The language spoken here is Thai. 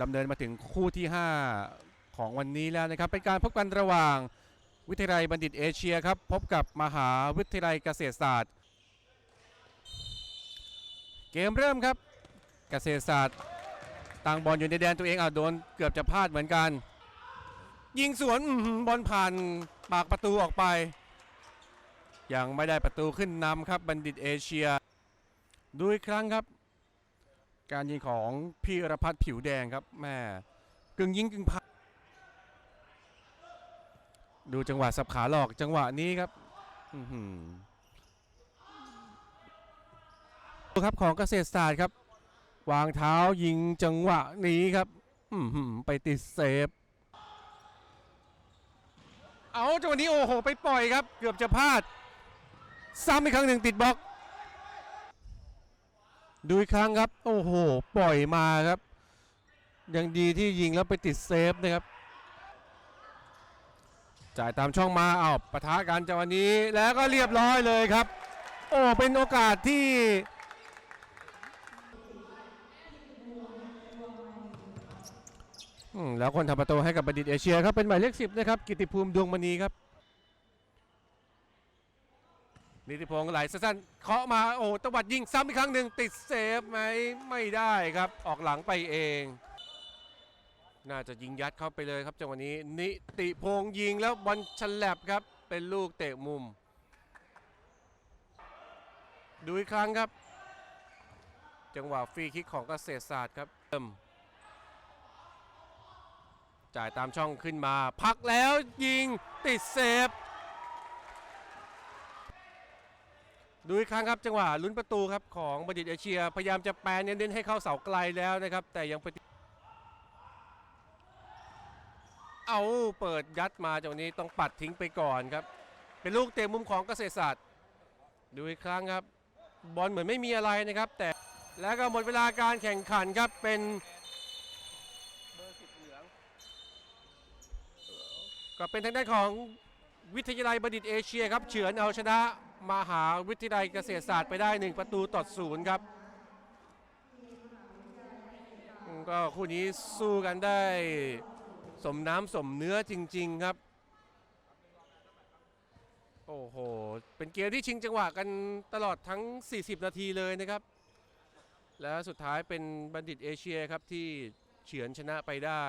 ดำเนินมาถึงคู่ที่ 5 ของวันนี้แล้วนะครับ เป็นการพบกันระหว่างวิทยาลัยบัณฑิตเอเชียครับ พบกับมหาวิทยาลัยเกษตรศาสตร์ เกมเริ่มครับเกษตรศาสตร์ตั้งบอลอยู่ในแดนตัวเองอะโดนเกือบจะพลาดเหมือนกัน ยิงสวนบอลผ่านปากประตูออกไป ยังไม่ได้ประตูขึ้นนำครับบัณฑิตเอเชียดูอีกครั้งครับ การยิงของพี่รพัฒน์ผิวแดงครับแม่กึ่งยิงกึ่งพาดูจังหวะสับขาหลอกจังหวะนี้ครับอื้อหือดูครับของเกษตรศาสตร์ครับ วางเท้ายิงจังหวะนี้ครับอื้อหือไปติดเซฟ เอาจังหวะนี้โอ้โห ไปปล่อยครับ เกือบจะพลาด ซ้ำอีกครั้งหนึ่งติดบล็อก ดูอีกครั้งครับ โอ้โห ปล่อยมาครับ ยังดีที่ยิงแล้วไปติดเซฟนะครับ จ่ายตามช่องมาเอาปะทะกันจังหวะนี้แล้วก็เรียบร้อยเลยครับ โอ้เป็นโอกาสที่แล้วคนทำประตูให้กับบัณฑิตเอเชียครับเป็นหมายเลขสิบนะครับกิติภูมิดวงมณีครับ นิติพงศ์ไหลสั้นๆเคาะมาโอ้ตวัดยิงซ้ำอีกครั้งหนึ่งติดเซฟไหมไม่ได้ครับ ออกหลังไปเอง น่าจะยิงยัดเข้าไปเลยครับจังหวะนี้ นิติพงศ์ยิงแล้วบอลฉลับครับ เป็นลูกเตะมุม ดูอีกครั้งครับ จังหวะฟรีคิกของเกษตรศาสตร์ครับเติมจ่ายตามช่องขึ้นมา พักแล้วยิงติดเซฟ ดูอีกครั้งครับจังหวะลุ้นประตูครับของบัณฑิตเอเชีย พยายามจะแปลเน้นๆให้เข้าเสาไกลแล้วนะครับ แต่ยังไปติดเอาเปิดยัดมาจังนี้ต้องปัดทิ้งไปก่อนครับ เป็นลูกเตะมุมของเกษตรศาสตร์ ดูอีกครั้งครับ บอลเหมือนไม่มีอะไรนะครับ แต่แล้วก็หมดเวลาการแข่งขันครับเป็นก็เป็นทางด้านของวิทยาลัยบัณฑิตเอเชียครับ เฉือนเอาชนะ มหาวิทยาลัยเกษตรศาสตร์ไปได้ 1 ประตูต่อศูนย์ครับ ก็คู่นี้สู้กันได้สมน้ำสมเนื้อจริง ๆครับ โอ้โห เป็นเกมที่ชิงจังหวะกันตลอดทั้ง 40 นาทีเลยนะครับ แล้วสุดท้ายเป็นบัณฑิตเอเชียครับที่เฉือนชนะไปได้